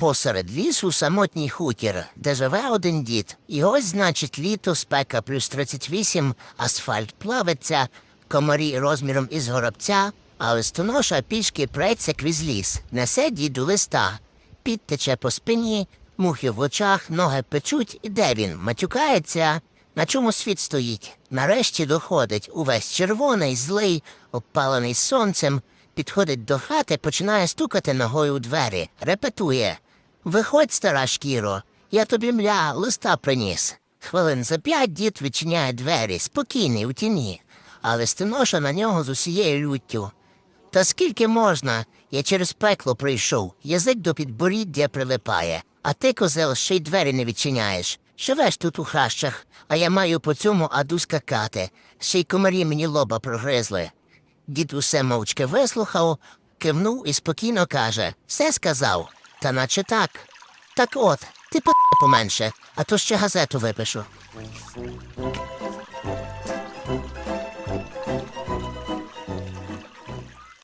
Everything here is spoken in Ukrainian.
Посеред лісу самотній хутір, де живе один дід. І ось, значить, літо, спека плюс 38, асфальт плавиться, комарі розміром із горобця, а листоноша пішки преться крізь ліс, несе діду листа. Під тече по спині, мухи в очах, ноги печуть, і де він? Матюкається. На чому світ стоїть? Нарешті доходить увесь червоний, злий, обпалений сонцем, підходить до хати, починає стукати ногою у двері, репетує. Виходь, стара шкіро, я тобі мля листа приніс. Хвилин за п'ять дід відчиняє двері, спокійний у тіні, а листоноша на нього з усією люттю. Та скільки можна? Я через пекло прийшов, язик до підборіддя прилипає, а ти, козел, ще й двері не відчиняєш. Живеш тут у хащах, а я маю по цьому аду скакати. Ще й комарі мені лоба прогризли. Дід усе мовчки вислухав, кивнув і спокійно каже все сказав. Та наче так. Так от, ти по поменше, а то ще газету випишу.